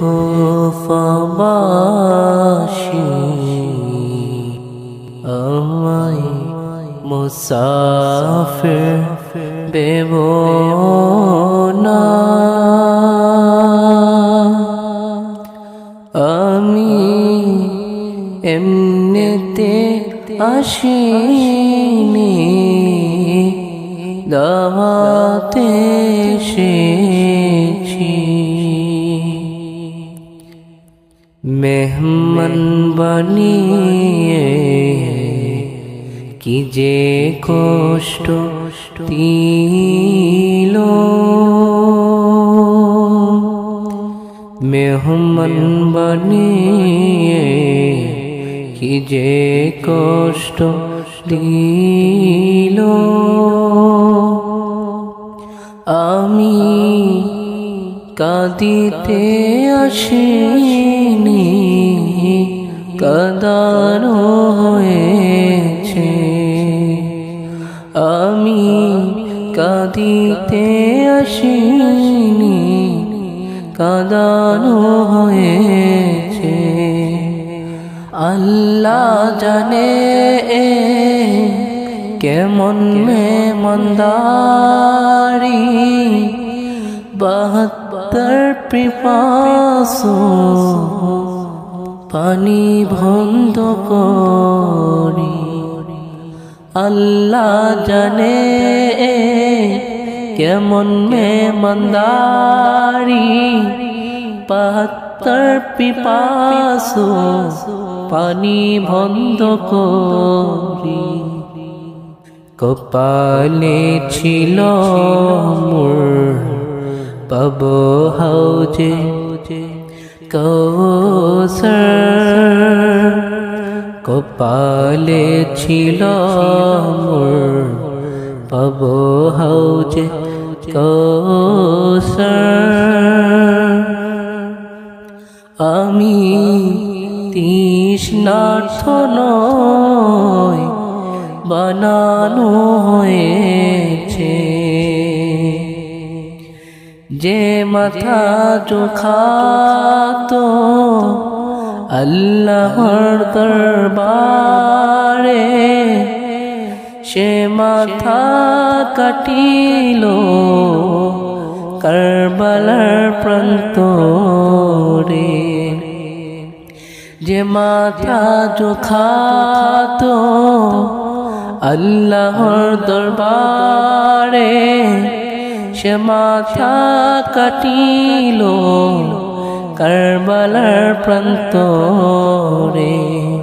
কুফবাসী আমায় মুসাফির দেব না। আমি এমনিতে আসিনি দাওয়াতে এসেছি মেহমান বানিয়ে কি যে কষ্ট দিল। মেহমান বানিয়ে কি যে কষ্ট দিল। আমি কাঁদিতে আসিনি, কাদানো হয়েছে। আমি কাঁদিতে আসিনি, কাদানো হয়েছে। আল্লাহ জানে কেমন মে মন্দারি, বাহাত্তর পিপাসু, পানি বন্ধ করি। আল্লাহ জানে কেমন মে মন্দারি বাহাত্তর পিপাসু, পানি বন্ধ করি। কপালে ছিল মোর। পাব হাউজে কৌসর কপালে ছিল মোর। পাব হাউজে কৌসর। আমি তৃষ্ণার্থ নয় বানানো হয়েছে। যে মাথা চোখাতো আল্লাহর দরবারে, সে মাথা কাটিল কারবালার প্রান্তরে। যে মাথা চোখাতো আল্লাহর দরবারে माख्या कटि लो लो कर्मलप्रन्तो रे